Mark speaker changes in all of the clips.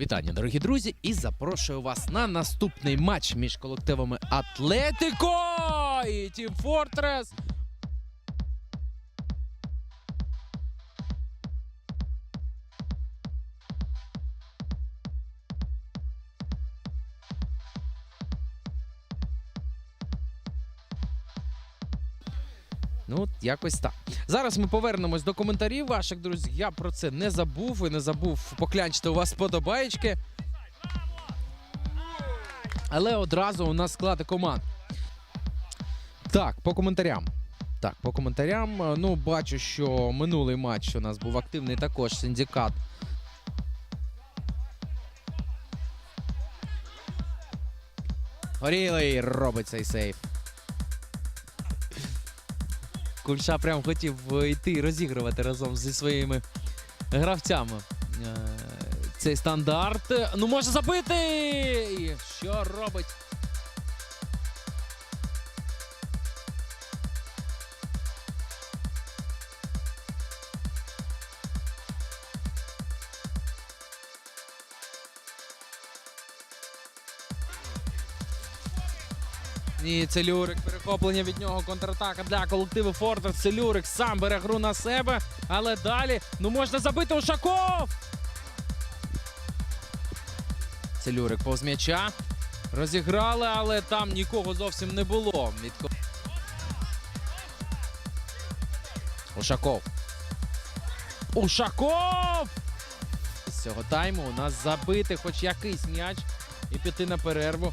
Speaker 1: Вітання, дорогі друзі, і запрошую вас на наступний матч між колективами Атлетико і Тім Фортрес. Ну, якось так. Зараз ми повернемось до коментарів ваших, друзі. Я про це не забув і не забув поклянчити у вас подобаєчки. Але одразу у нас склади команд. Так, по коментарям. Так, по коментарям. Ну, бачу, що минулий матч у нас був активний також синдикат. Горілий робить цей сейф. Кульша прям хотів е, йти розігрувати разом зі своїми гравцями. Е, Цей стандарт. Ну, може забити! І Що робить? Ні, Целюрик, перехоплення від нього, контратака для колективу Фортрес. Целюрик сам бере гру на себе, але далі ну можна забити Ушаков. Целюрик повз м'яча. Розіграли, але там нікого зовсім не було. Ушаков. Ушаков! З цього тайму у нас забити хоч якийсь м'яч і піти на перерву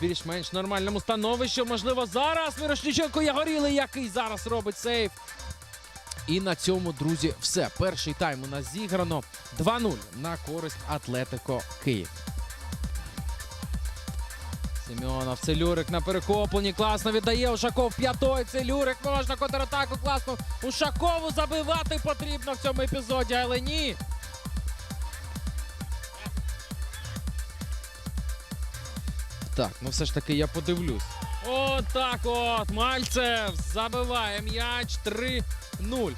Speaker 1: більш-менш нормальному становищі. Можливо, зараз Мирошниченко Ягорілий, який зараз робить сейф. І на цьому, друзі, все. Перший тайм у нас зіграно 2-0 на користь Атлетико Київ. Семенов, Целюрик на перехопленні. Класно віддає Ушаков п'ятой. Целюрик можна контратаку. Класно. Ушакову забивати потрібно в цьому епізоді, але ні. Так, ну все ж таки я подивлюсь. От так от. Мальцев забиває м'яч 3-0.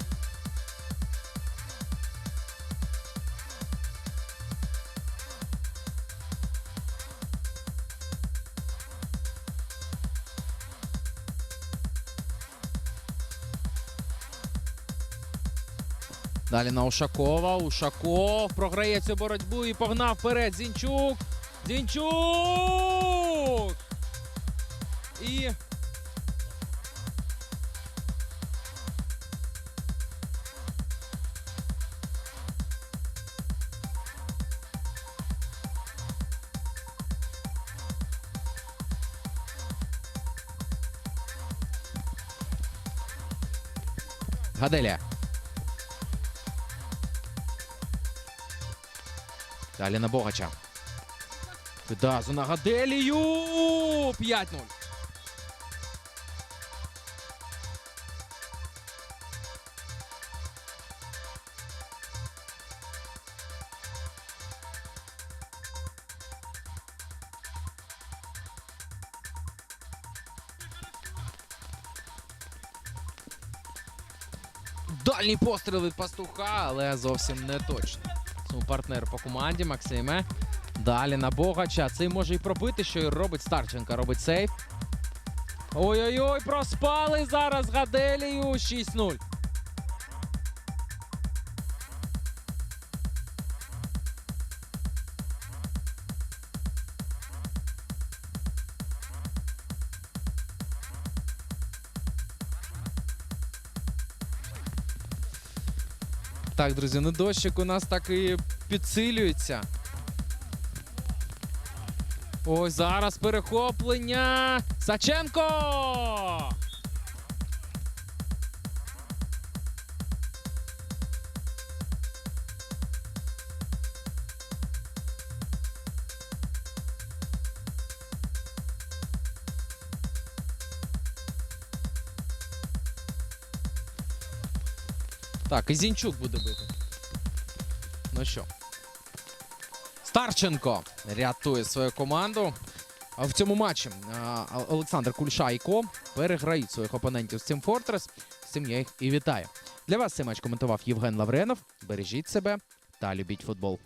Speaker 1: Далі на Ушакова. Ушаков програє цю боротьбу і погнав вперед. Зінчук. Зінчук! Гаделія. Далі на Богача. Федазу на Гаделію. 5-0. Дальній постріл від пастуха, але зовсім не точно. Цьому партнер по команді Максиме. Далі на Богача. Цей може і пробити, що і робить Старченка. Робить сейф. Ой-ой-ой, проспали зараз Гаделію. 6-0. Так, друзі, ну дощик у нас так і підсилюється. Ось зараз перехоплення. Саченко! Так, і Зінчук буде бити. Ну що? Старченко рятує свою команду. В цьому матчі Олександр Кульша і Ко переграють своїх опонентів з цим Фортрес. З цим я їх і вітаю. Для вас цей матч коментував Євген Лавренов. Бережіть себе та любіть футбол.